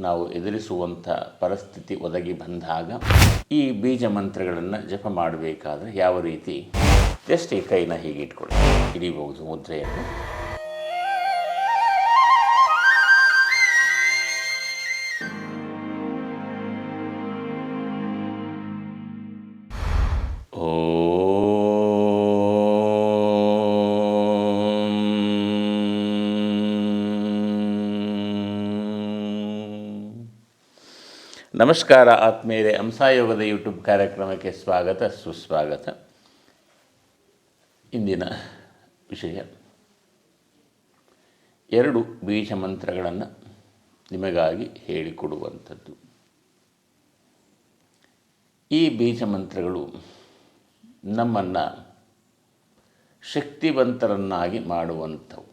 ನಾವು ಎದುರಿಸುವಂಥ ಪರಿಸ್ಥಿತಿ ಒದಗಿ ಬಂದಾಗ ಈ ಬೀಜ ಮಂತ್ರಗಳನ್ನು ಜಪ ಮಾಡಬೇಕಾದ್ರೆ ಯಾವ ರೀತಿ? ಜಸ್ಟ್ ಈ ಕೈನ ಹೀಗೆ ಇಟ್ಕೊಳ್ಳಿ ಹಿಡಿಬಹುದು ಮುದ್ರೆಯನ್ನು. ನಮಸ್ಕಾರ ಆತ್ಮೀಯರೇ, ಹಂಸಾಯೋಗದ ಯೂಟ್ಯೂಬ್ ಕಾರ್ಯಕ್ರಮಕ್ಕೆ ಸ್ವಾಗತ, ಸುಸ್ವಾಗತ. ಇಂದಿನ ವಿಷಯ. ಎರಡು ಬೀಜ ಮಂತ್ರಗಳನ್ನು ನಿಮಗಾಗಿ ಹೇಳಿಕೊಡುವಂಥದ್ದು. ಈ ಬೀಜ ಮಂತ್ರಗಳು ನಮ್ಮನ್ನು ಶಕ್ತಿವಂತರನ್ನಾಗಿ ಮಾಡುವಂಥವು.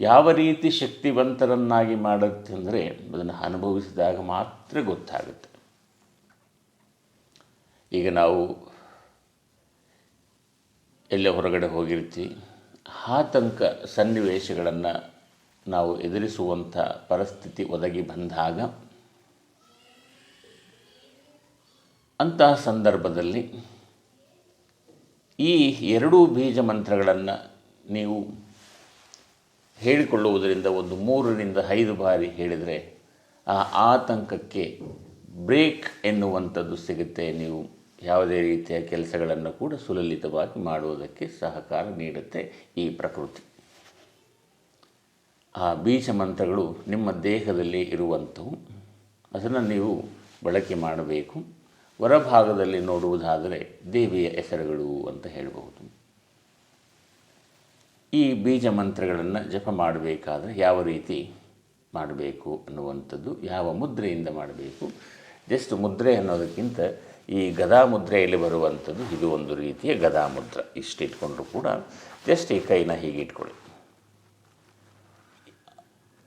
ಯಾವ ರೀತಿ ಶಕ್ತಿವಂತರನ್ನಾಗಿ ಮಾಡುತ್ತೆ ಅಂದರೆ ಅದನ್ನು ಅನುಭವಿಸಿದಾಗ ಮಾತ್ರ ಗೊತ್ತಾಗುತ್ತೆ. ಈಗ ನಾವು ಎಲ್ಲೇ ಹೊರಗಡೆ ಹೋಗಿರ್ತೀವಿ ಆತಂಕ ಸನ್ನಿವೇಶಗಳನ್ನು ನಾವು ಎದುರಿಸುವಂಥ ಪರಿಸ್ಥಿತಿ ಒದಗಿ ಬಂದಾಗ, ಅಂತಹ ಸಂದರ್ಭದಲ್ಲಿ ಈ ಎರಡೂ ಬೀಜ ಮಂತ್ರಗಳನ್ನು ನೀವು ಹೇಳಿಕೊಳ್ಳುವುದರಿಂದ ಒಂದು ಮೂರರಿಂದ ಐದು ಬಾರಿ ಹೇಳಿದರೆ ಆ ಆತಂಕಕ್ಕೆ ಬ್ರೇಕ್ ಎನ್ನುವಂಥದ್ದು ಸಿಗುತ್ತೆ. ನೀವು ಯಾವುದೇ ರೀತಿಯ ಕೆಲಸಗಳನ್ನು ಕೂಡ ಸುಲಲಿತವಾಗಿ ಮಾಡುವುದಕ್ಕೆ ಸಹಕಾರ ನೀಡುತ್ತೆ ಈ ಪ್ರಕೃತಿ. ಆ ಬೀಜ ಮಂತ್ರಗಳು ನಿಮ್ಮ ದೇಹದಲ್ಲಿ ಇರುವಂಥವು, ಅದನ್ನು ನೀವು ಬಳಕೆ ಮಾಡಬೇಕು. ಹೊರಭಾಗದಲ್ಲಿ ನೋಡುವುದಾದರೆ ದೇವಿಯ ಹೆಸರುಗಳು ಅಂತ ಹೇಳಬಹುದು. ಈ ಬೀಜ ಮಂತ್ರಗಳನ್ನು ಜಪ ಮಾಡಬೇಕಾದ್ರೆ ಯಾವ ರೀತಿ ಮಾಡಬೇಕು ಅನ್ನುವಂಥದ್ದು, ಯಾವ ಮುದ್ರೆಯಿಂದ ಮಾಡಬೇಕು, ಜಸ್ಟ್ ಮುದ್ರೆ ಅನ್ನೋದಕ್ಕಿಂತ ಈ ಗದಾ ಮುದ್ರೆಯಲ್ಲಿ ಬರುವಂಥದ್ದು ಇದು ಒಂದು ರೀತಿಯ ಗದಾ ಮುದ್ರ. ಇಷ್ಟು ಇಟ್ಕೊಂಡ್ರು ಕೂಡ ಜಸ್ಟ್ ಈ ಕೈನ ಹೀಗೆ ಇಟ್ಕೊಳ್ಳಿ.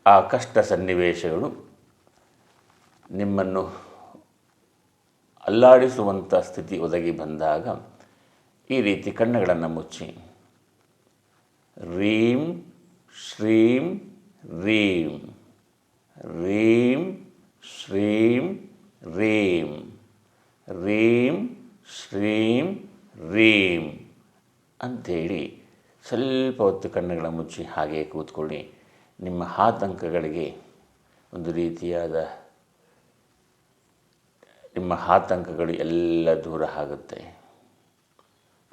ಆ ಕಷ್ಟ ಸನ್ನಿವೇಶಗಳು ನಿಮ್ಮನ್ನು ಅಲ್ಲಾಡಿಸುವಂಥ ಸ್ಥಿತಿ ಒದಗಿ ಬಂದಾಗ ಈ ರೀತಿ ಕಣ್ಣುಗಳನ್ನು ಮುಚ್ಚಿ ರೀಂ, ಶ್ರೀಂ, ರೀಂ. ರೀಂ, ಶ್ರೀಂ, ರೀಂ. ರೀಂ, ಶ್ರೀಂ, ರೀಂ. ಅಂಥೇಳಿ ಸ್ವಲ್ಪ ಹೊತ್ತು ಕಣ್ಣುಗಳ ಮುಚ್ಚಿ ಹಾಗೆ ಕೂತ್ಕೊಳ್ಳಿ. ನಿಮ್ಮ ಆತಂಕಗಳಿಗೆ ಒಂದು ರೀತಿಯಾದ ನಿಮ್ಮ ಆತಂಕಗಳು ಎಲ್ಲ ದೂರ ಆಗುತ್ತೆ.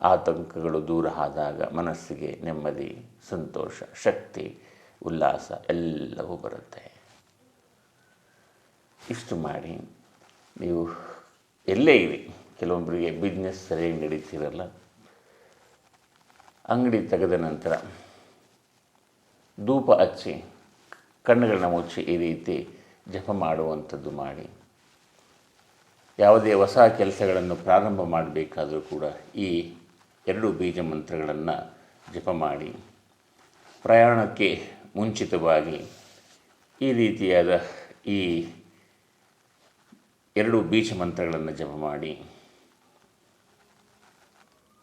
ಆತಂಕಗಳು ದೂರ ಆದಾಗ ಮನಸ್ಸಿಗೆ ನೆಮ್ಮದಿ, ಸಂತೋಷ, ಶಕ್ತಿ, ಉಲ್ಲಾಸ ಎಲ್ಲವೂ ಬರುತ್ತೆ. ಇಷ್ಟು ಮಾಡಿ. ನೀವು ಎಲ್ಲೇ ಇರಿ. ಕೆಲವೊಬ್ಬರಿಗೆ ಬಿಸ್ನೆಸ್ ಸರಿಯಾಗಿ ನಡೀತಿರಲ್ಲ. ಅಂಗಡಿ ತೆಗೆದ ನಂತರ ಧೂಪ ಹಚ್ಚಿ, ಕಣ್ಣುಗಳನ್ನ ಮುಚ್ಚಿ ಈ ರೀತಿ ಜಪ ಮಾಡುವಂಥದ್ದು ಮಾಡಿ. ಯಾವುದೇ ಹೊಸ ಕೆಲಸಗಳನ್ನು ಪ್ರಾರಂಭ ಮಾಡಬೇಕಾದರೂ ಕೂಡ ಈ ಎರಡು ಬೀಜ ಮಂತ್ರಗಳನ್ನು ಜಪ ಮಾಡಿ ಪ್ರಯಾಣಕ್ಕೆ ಮುಂಚಿತವಾಗಿ ಈ ರೀತಿಯಾದ ಈ ಎರಡು ಬೀಜ ಮಂತ್ರಗಳನ್ನು ಜಪ ಮಾಡಿ.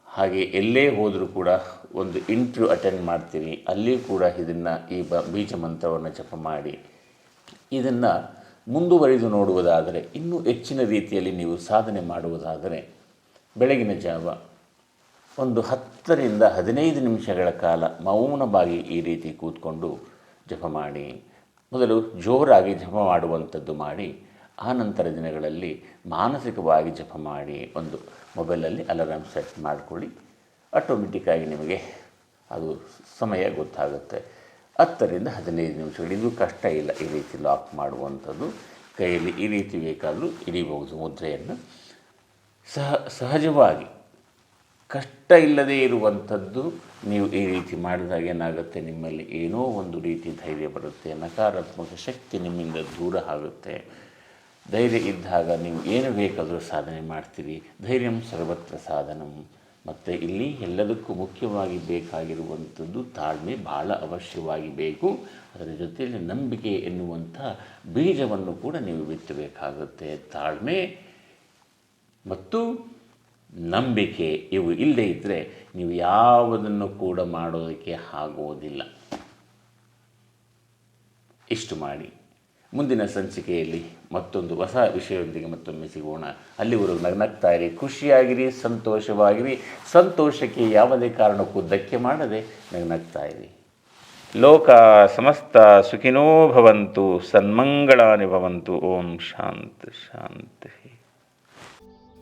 ಹಾಗೆ ಎಲ್ಲೇ ಹೋದರೂ ಕೂಡ ಒಂದು ಇಂಟ್ರ್ಯೂ ಅಟೆಂಡ್ ಮಾಡ್ತೀರಿ, ಅಲ್ಲಿ ಕೂಡ ಇದನ್ನು ಈ ಬ ಬೀಜ ಮಂತ್ರವನ್ನು ಜಪ ಮಾಡಿ. ಇದನ್ನು ಮುಂದುವರಿದು ನೋಡುವುದಾದರೆ, ಇನ್ನೂ ಹೆಚ್ಚಿನ ರೀತಿಯಲ್ಲಿ ನೀವು ಸಾಧನೆ ಮಾಡುವುದಾದರೆ, ಬೆಳಗಿನ ಜಾವ ಒಂದು ಹತ್ತರಿಂದ ಹದಿನೈದು ನಿಮಿಷಗಳ ಕಾಲ ಮೌನವಾಗಿ ಈ ರೀತಿ ಕೂತ್ಕೊಂಡು ಜಪ ಮಾಡಿ, ಮೊದಲು ಜೋರಾಗಿ ಜಪ ಮಾಡುವಂಥದ್ದು ಮಾಡಿ, ಆ ನಂತರ ದಿನಗಳಲ್ಲಿ ಮಾನಸಿಕವಾಗಿ ಜಪ ಮಾಡಿ ಒಂದು ಮೊಬೈಲಲ್ಲಿ ಅಲಾರಾಮ್ ಸೆಟ್ ಮಾಡಿಕೊಳ್ಳಿ. ಆಟೋಮೆಟಿಕ್ಕಾಗಿ ನಿಮಗೆ ಅದು ಸಮಯ ಗೊತ್ತಾಗುತ್ತೆ. ಹತ್ತರಿಂದ ಹದಿನೈದು ನಿಮಿಷಗಳು. ಇದು ಕಷ್ಟ ಇಲ್ಲ ಈ ರೀತಿ ಲಾಕ್ ಮಾಡುವಂಥದ್ದು. ಕೈಯಲ್ಲಿ ಈ ರೀತಿ ಬೇಕಾದರೂ ಹಿಡಿಬಹುದು ಮುದ್ರೆಯನ್ನು. ಸಹ, ಸಹಜವಾಗಿ ಕಷ್ಟ ಇಲ್ಲದೇ ಇರುವಂಥದ್ದು ನೀವು ಈ ರೀತಿ ಮಾಡಿದಾಗ ಏನಾಗುತ್ತೆ? ನಿಮ್ಮಲ್ಲಿ ಏನೋ ಒಂದು ರೀತಿ ಧೈರ್ಯ ಬರುತ್ತೆ, ನಕಾರಾತ್ಮಕ ಶಕ್ತಿ ನಿಮ್ಮಿಂದ ದೂರ ಆಗುತ್ತೆ. ಧೈರ್ಯ ಇದ್ದಾಗ ನೀವು ಏನು ಬೇಕಾದರೂ ಸಾಧನೆ ಮಾಡ್ತೀರಿ. ಧೈರ್ಯಂ ಸರ್ವತ್ರ ಸಾಧನಂ. ಮತ್ತು ಇಲ್ಲಿ ಎಲ್ಲದಕ್ಕೂ ಮುಖ್ಯವಾಗಿ ಬೇಕಾಗಿರುವಂಥದ್ದು ತಾಳ್ಮೆ ಭಾಳ ಅವಶ್ಯವಾಗಿ ಬೇಕು. ಅದರ ಜೊತೆಯಲ್ಲಿ ನಂಬಿಕೆ ಎನ್ನುವಂಥ ಬೀಜವನ್ನು ಕೂಡ ನೀವು ಬಿತ್ತಬೇಕಾಗುತ್ತೆ. ತಾಳ್ಮೆ ಮತ್ತು ನಂಬಿಕೆ ಇವು ಇಲ್ಲದೆ ಇದ್ದರೆ ನೀವು ಯಾವುದನ್ನು ಕೂಡ ಮಾಡೋದಕ್ಕೆ ಆಗೋದಿಲ್ಲ. ಇಷ್ಟು ಮಾಡಿ. ಮುಂದಿನ ಸಂಚಿಕೆಯಲ್ಲಿ ಮತ್ತೊಂದು ಹೊಸ ವಿಷಯದೊಂದಿಗೆ ಮತ್ತೊಮ್ಮೆ ಸಿಗೋಣ. ಅಲ್ಲಿವರೆಗೂ ನಗ್ನಗ್ತಾ ಇರಿ ಖುಷಿಯಾಗಿರಿ, ಸಂತೋಷವಾಗಿರಿ. ಸಂತೋಷಕ್ಕೆ ಯಾವುದೇ ಕಾರಣಕ್ಕೂ ಧಕ್ಕೆ ಮಾಡದೆ ನಗ್ನಗ್ತಾ ಇರಿ ಲೋಕ ಸಮಸ್ತ ಸುಖಿನೋ ಭವಂತು, ಸನ್ಮಂಗಳಾನಿ ಭವಂತು. ಓಂ ಶಾಂತಿ ಶಾಂತಿ